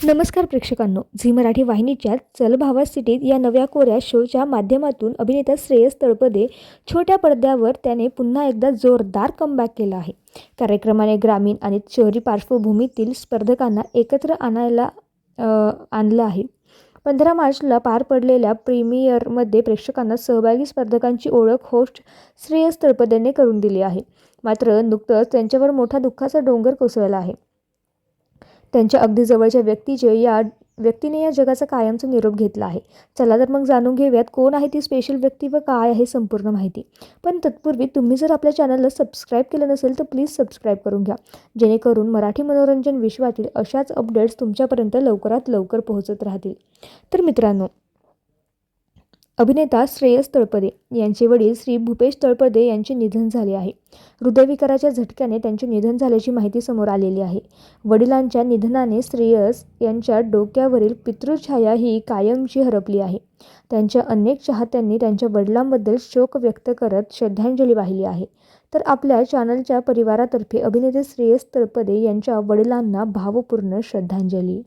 नमस्कार प्रेक्षकांनो. झी मराठी वाहिनीच्या चल भावा सिटीत या नव्या कोऱ्या शोच्या माध्यमातून अभिनेता श्रेयस तळपदे छोट्या पडद्यावर त्याने पुन्हा एकदा जोरदार कमबॅक केला आहे. कार्यक्रमाने ग्रामीण आणि शहरी पार्श्वभूमीतील स्पर्धकांना एकत्र आणायला आणलं आहे. पंधरा मार्चला पार पडलेल्या प्रीमियरमध्ये प्रेक्षकांना सहभागी स्पर्धकांची ओळख होस्ट श्रेयस तळपदेने करून दिली आहे. मात्र नुकतंच त्यांच्यावर मोठा दुःखाचा डोंगर कोसळला आहे. त्यांच्या अगदी जवळच्या व्यक्तीचे या व्यक्तीने या जगाचा कायमचा निरोप घेतला आहे. चला तर मग जाणून घेऊयात कोण आहे ती स्पेशल व्यक्ती व काय आहे संपूर्ण माहिती. पण तत्पूर्वी तुम्ही जर आपल्या चॅनलला सबस्क्राईब केलं नसेल तर प्लीज सबस्क्राईब करून घ्या. जेणेकरून मराठी मनोरंजन विश्वातील अशाच अपडेट्स तुमच्यापर्यंत लवकरात लवकर पोहोचत राहतील. तर मित्रांनो अभिनेता श्रेयस तळपदे यांचे वडील श्री भूपेश तळपदे यांचे निधन झाले आहे. हृदयविकाराच्या झटक्याने त्यांचे निधन झाल्याची माहिती समोर आलेली आहे. वडिलांच्या निधनाने श्रेयस यांच्या डोक्यावरील पितृछाया ही कायमची हरपली आहे. त्यांच्या अनेक चाहत्यांनी त्यांच्या वडिलांबद्दल शोक व्यक्त करत श्रद्धांजली वाहिली आहे. तर आपल्या चॅनलच्या परिवारातर्फे अभिनेते श्रेयस तळपदे यांच्या वडिलांना भावपूर्ण श्रद्धांजली.